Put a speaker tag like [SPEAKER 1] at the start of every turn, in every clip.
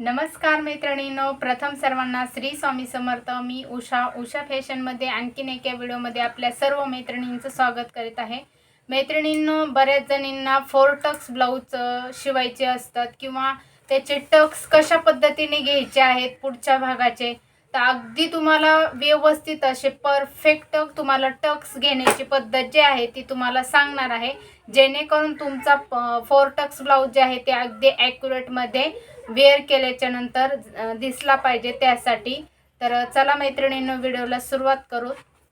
[SPEAKER 1] नमस्कार मैत्रिणींनो प्रथम सर्वांना श्री स्वामी समर्थ. मी उषा उषा फॅशनमध्ये आणखीन एका व्हिडिओमध्ये आपल्या सर्व मैत्रिणींचं स्वागत करीत आहे. मैत्रिणींनो बऱ्याच जणींना फोर टक्स ब्लाऊज शिवायचे असतात किंवा त्याचे टक्स कशा पद्धतीने घ्यायचे आहेत पुढच्या भागाचे. तर अगदी तुम्हाला व्यवस्थित असे परफेक्ट तुम्हाला टक्स घेण्याची पद्धत जी आहे ती तुम्हाला सांगणार आहे. जेणेकरून तुमचा फोर टक्स ब्लाऊज जे आहे ते अगदी ॲक्युरेटमध्ये वेअर केल्याच्यानंतर दिसला पाहिजे त्यासाठी. तर चला मैत्रिणींनो व्हिडिओला सुरुवात करू.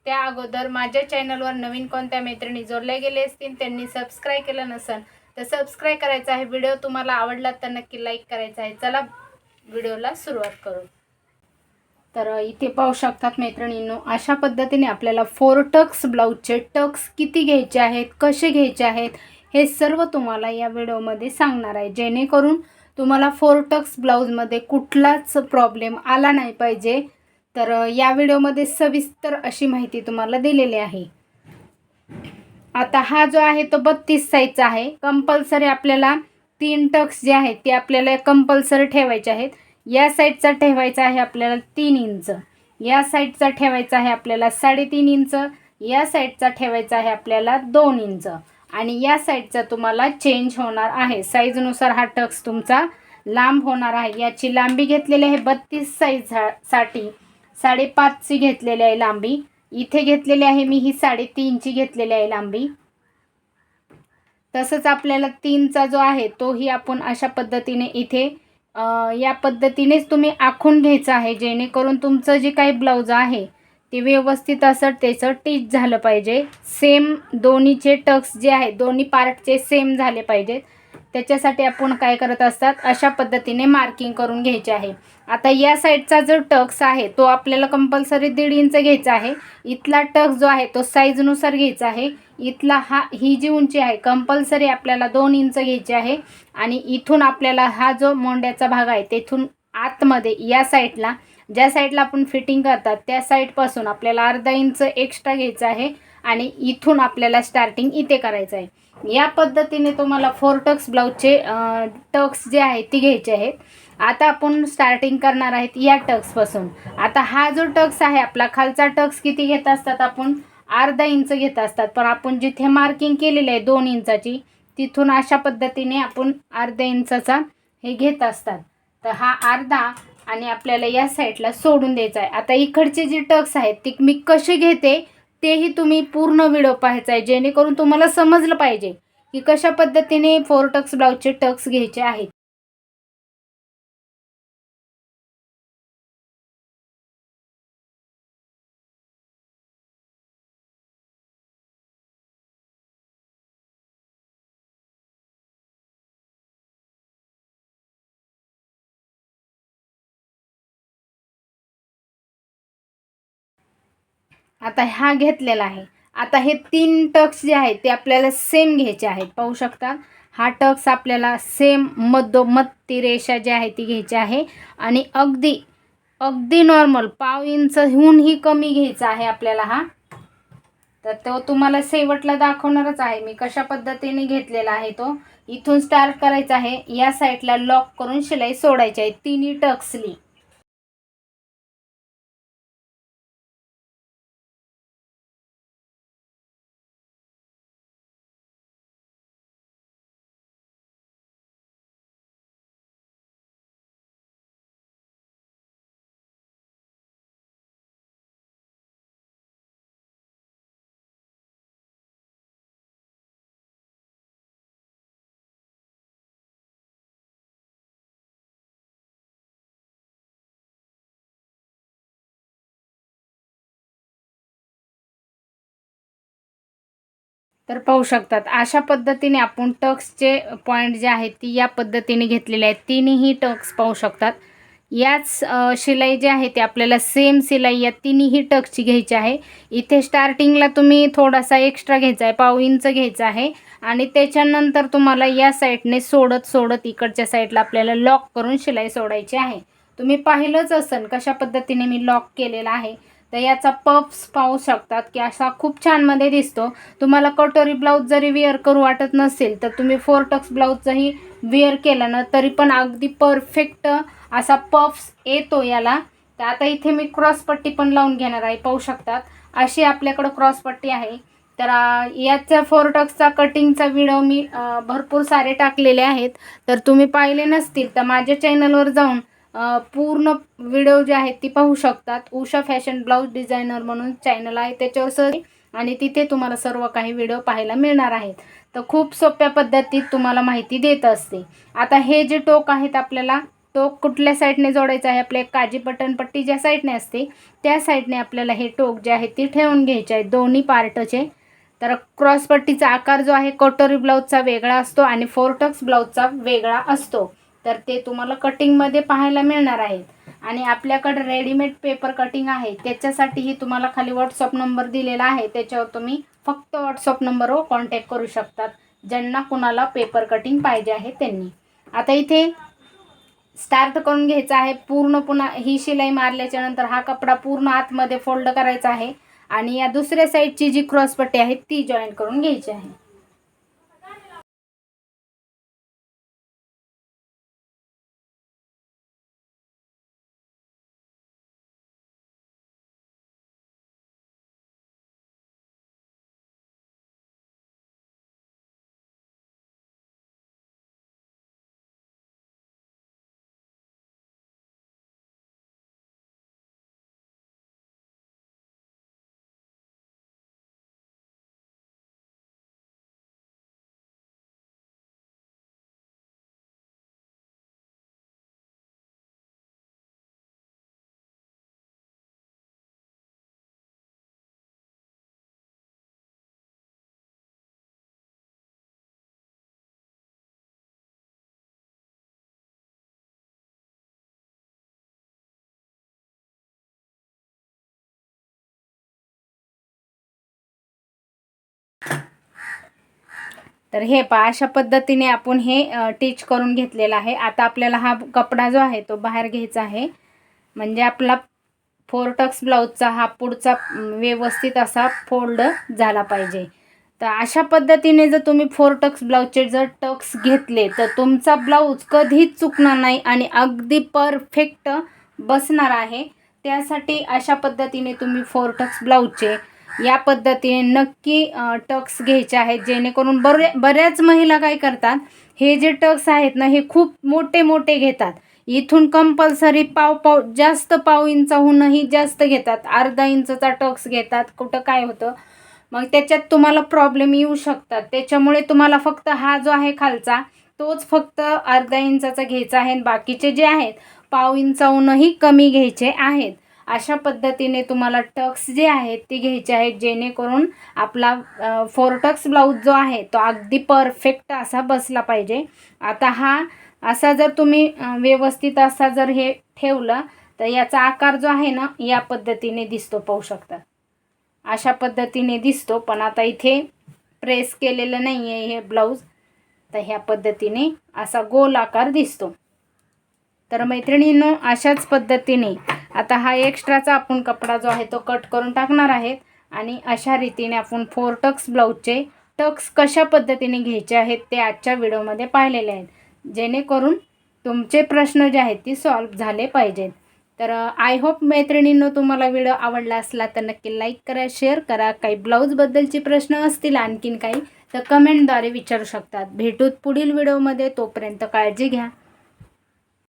[SPEAKER 1] त्या अगोदर माझ्या चॅनलवर नवीन कोणत्या मैत्रिणी जोडल्या गेले असतील त्यांनी सबस्क्राईब केलं नसेल तर सबस्क्राईब करायचं आहे. व्हिडिओ तुम्हाला आवडला तर नक्की लाईक करायचा आहे. चला व्हिडिओला सुरुवात करू. तर इथे पाहू शकतात मैत्रिणींनो अशा पद्धतीने आपल्याला फोर टक्स ब्लाऊजचे टक्स किती घ्यायचे आहेत कसे घ्यायचे आहेत हे सर्व तुम्हाला या व्हिडिओमध्ये सांगणार आहे. जेणेकरून तुम्हाला फोर टक्स ब्लाऊजमध्ये कुठलाच प्रॉब्लेम आला नाही पाहिजे. तर या व्हिडिओमध्ये सविस्तर अशी माहिती तुम्हाला दिलेली आहे. आता हा जो आहे तो बत्तीस साईजचा आहे. कंपल्सरी आपल्याला तीन टक्स जे आहेत ते आपल्याला कंपल्सरी ठेवायचे आहेत. या साईडचा ठेवायचा आहे आपल्याला तीन इंच. या साईडचा ठेवायचा आहे आपल्याला साडेतीन इंच. या साईडचा ठेवायचा आहे आपल्याला दोन इंच. आणि या साईडचा तुम्हाला चेंज होणार आहे. साईजनुसार हा टक्स तुमचा लांब होणार आहे. याची लांबी घेतलेली आहे बत्तीस साईजसाठी. साडेपाचची घेतलेली आहे लांबी. इथे घेतलेली आहे मी ही साडेतीनची घेतलेली आहे लांबी. तसंच आपल्याला तीनचा जो आहे तोही आपण अशा पद्धतीने इथे या पद्धतीनेच तुम्ही आखून घ्यायचं आहे. जेणेकरून तुमचं जे काही ब्लाऊज आहे ते व्यवस्थित असं त्याचं टीच झालं पाहिजे. सेम दोन्हीचे टक्स जे आहेत दोन्ही पार्टचे सेम झाले पाहिजेत. त्याच्यासाठी आपण काय करत असतात अशा पद्धतीने मार्किंग करून घ्यायचे आहे. आता या साईडचा जो टक्स आहे तो आपल्याला कंपल्सरी दीड इंच घ्यायचा आहे. इथला टक्स जो आहे तो साईजनुसार घ्यायचा आहे. इथला हा ही जी उंची आहे कंपल्सरी आपल्याला दोन इंच घ्यायची आहे. आणि इथून आपल्याला हा जो मोंड्याचा भाग आहे तेथून आतमध्ये या साईडला ज्या साईडला आपण फिटिंग करतात त्या साईडपासून आपल्याला अर्धा इंच एक्स्ट्रा घ्यायचं आहे आणि इथून आपल्याला स्टार्टिंग इथे करायचं आहे. या पद्धतीने तुम्हाला फोर टक्स ब्लाऊजचे टक्स जे आहेत ते घ्यायचे आहेत. आता आपण स्टार्टिंग करणार आहेत या टक्सपासून. आता हा जो टक्स आहे आपला खालचा टक्स किती घेत असतात आपण? अर्धा इंच घेत असतात. पण आपण जिथे मार्किंग केलेली आहे दोन इंचाची तिथून अशा पद्धतीने आपण अर्ध्या इंचाचा हे घेत असतात. तर हा अर्धा आणि आपल्याला या साईडला सोडून द्यायचं आहे आता इकडचे जे टक्स आहेत ती मी कसे घेते तेही तुम्ही पूर्ण व्हिडिओ पाहायचा आहे जेणेकरून तुम्हाला समजलं पाहिजे की कशा पद्धतीने फोर टक्स ब्लाऊजचे टक्स घ्यायचे आहेत. आता हा घेतलेला आहे. आता हे तीन टक्स जे आहेत ते आपल्याला सेम घ्यायचे आहेत. पाहू शकता हा टक्स आपल्याला सेम मधोमध ती रेषा जी आहे ती घ्यायची आहे. आणि अगदी अगदी नॉर्मल पाव इंचहूनही कमी घ्यायचा आहे आपल्याला हा. तर तो तुम्हाला शेवटला दाखवणारच आहे. मी कशा पद्धतीने घेतलेला आहे तो? इथून स्टार्ट करायचा आहे. या साईडला लॉक करून शिलाई सोडायची आहे. तिन्ही टक्सली तर पाहू शकतात. अशा पद्धतीने आपण टक्सचे पॉईंट जे आहेत ती या पद्धतीने घेतलेले आहेत. तिन्ही टक्स पाहू शकतात. याच शिलाई जी आहे ती आपल्याला सेम शिलाई या तिन्ही टक्सची घ्यायची आहे. इथे स्टार्टिंगला तुम्ही थोडासा एक्स्ट्रा घ्यायचा आहे पाव इंच घ्यायचा आहे. आणि त्याच्यानंतर तुम्हाला या साईडने सोडत सोडत इकडच्या साईडला आपल्याला लॉक करून शिलाई सोडायची आहे. तुम्ही पाहिलंच असेल कशा पद्धतीने मी लॉक केलेला आहे. तर याचा पफ्स पाहू शकतात की असा खूप छानमध्ये दिसतो. तुम्हाला कटोरी ब्लाऊज जरी वेअर करू वाटत नसेल तर तुम्ही फोर टक्स ब्लाऊजचाही वेअर केलं ना तरी पण अगदी परफेक्ट असा पफ्स येतो याला. तर आता इथे मी क्रॉसपट्टी पण लावून घेणार आहे पाहू शकतात. अशी आपल्याकडं क्रॉसपट्टी आहे. तर याचा फोर टक्सचा कटिंगचा व्हिडिओ मी भरपूर सारे टाकलेले आहेत. तर तुम्ही पाहिले नसतील तर माझ्या चॅनलवर जाऊन पूर्ण व्हिडिओ जे आहेत ती पाहू शकतात. उषा फॅशन ब्लाऊज डिझायनर म्हणून चॅनल आहे. त्याच्यावर सर आणि तिथे तुम्हाला सर्व काही व्हिडिओ पाहायला मिळणार आहेत. तर खूप सोप्या पद्धतीत तुम्हाला माहिती देत असते. आता हे जे टोक आहेत आपल्याला टोक कुठल्या साईडने जोडायचं आहे? आपल्या काजी बटन पट्टी ज्या साईडने असते त्या साईडने आपल्याला हे टोक जे आहे ते ठेवून घ्यायचे आहे. दोन्ही पार्टचे तर क्रॉसपट्टीचा आकार जो आहे कटोरी ब्लाऊजचा वेगळा असतो आणि फोरटक्स ब्लाऊजचा वेगळा असतो. तर ते तुम्हाला कटिंगमध्ये पाहायला मिळणार आहेत. आणि आपल्याकडे रेडीमेड पेपर कटिंग आहे. त्याच्यासाठीही तुम्हाला खाली व्हॉट्सअप नंबर दिलेला आहे. त्याच्यावर तुम्ही फक्त व्हॉट्सअप नंबरवर कॉन्टॅक्ट करू शकतात. ज्यांना कुणाला पेपर कटिंग पाहिजे आहे त्यांनी. आता इथे स्टार्ट करून घ्यायचा आहे. पूर्ण पुन्हा ही शिलाई मारल्याच्या नंतर हा कपडा पूर्ण आतमध्ये फोल्ड करायचा आहे. आणि या दुसऱ्या साईडची जी क्रॉसपट्टी आहे ती जॉईन करून घ्यायची आहे. तर हे पा अशा पद्धतीने आपण हे टीच करून घेतलेलं आहे. आता आपल्याला हा कपडा जो आहे तो बाहेर घ्यायचा आहे. म्हणजे आपला फोर टक्स ब्लाऊजचा हा पुढचा व्यवस्थित असा फोल्ड झाला पाहिजे. तर अशा पद्धतीने जर तुम्ही फोर टक्स ब्लाऊजचे जर टक्स घेतले तर तुमचा ब्लाऊज कधीच चुकणार नाही आणि अगदी परफेक्ट बसणार आहे. त्यासाठी अशा पद्धतीने तुम्ही फोर टक्स ब्लाऊजचे या पद्धतीने नक्की टक्स घ्यायचे आहेत जेणेकरून बरे बऱ्याच महिला काय करतात हे जे टक्स आहेत ना हे खूप मोठे मोठे घेतात. इथून कंपल्सरी पाव पाव जास्त पाव इंचाहूनही जास्त घेतात. अर्धा इंचचा टक्स घेतात. कुठं काय होतं? मग त्याच्यात तुम्हाला प्रॉब्लेम येऊ शकतात. त्याच्यामुळे तुम्हाला फक्त हा जो आहे खालचा तोच फक्त अर्धा इंचाचा घ्यायचा आहे. आणि बाकीचे जे आहेत पाव इंचाहूनही कमी घ्यायचे आहेत. अशा पद्धतीने तुम्हाला टक्स जे आहेत ते घ्यायचे आहेत जेणेकरून आपला फोर टक्स ब्लाऊज जो आहे तो अगदी परफेक्ट असा बसला पाहिजे. आता हा असा जर तुम्ही व्यवस्थित असा जर हे ठेवलं तर याचा आकार जो आहे ना या पद्धतीने दिसतो पाहू शकता. अशा पद्धतीने दिसतो पण आता इथे प्रेस केलेलं नाही आहे हे ब्लाऊज तर ह्या पद्धतीने असा गोल आकार दिसतो. तर मैत्रिणींनो अशाच पद्धतीने आता हा एक्स्ट्राचा आपण कपडा जो आहे तो कट करून टाकणार आहेत आणि अशा रीतीने आपण फोर टक्स ब्लाऊजचे टक्स कशा पद्धतीने घ्यायचे आहेत ते आजच्या व्हिडिओमध्ये पाहिलेले आहेत. जेणेकरून तुमचे प्रश्न जे आहेत ते सॉल्व झाले पाहिजेत. तर आय होप मैत्रिणींनो तुम्हाला व्हिडिओ आवडला असला तर नक्की लाईक करा शेअर करा. काही ब्लाऊजबद्दलचे प्रश्न असतील आणखीन काही तर कमेंटद्वारे विचारू शकतात. भेटूत पुढील व्हिडिओमध्ये. तोपर्यंत काळजी घ्या.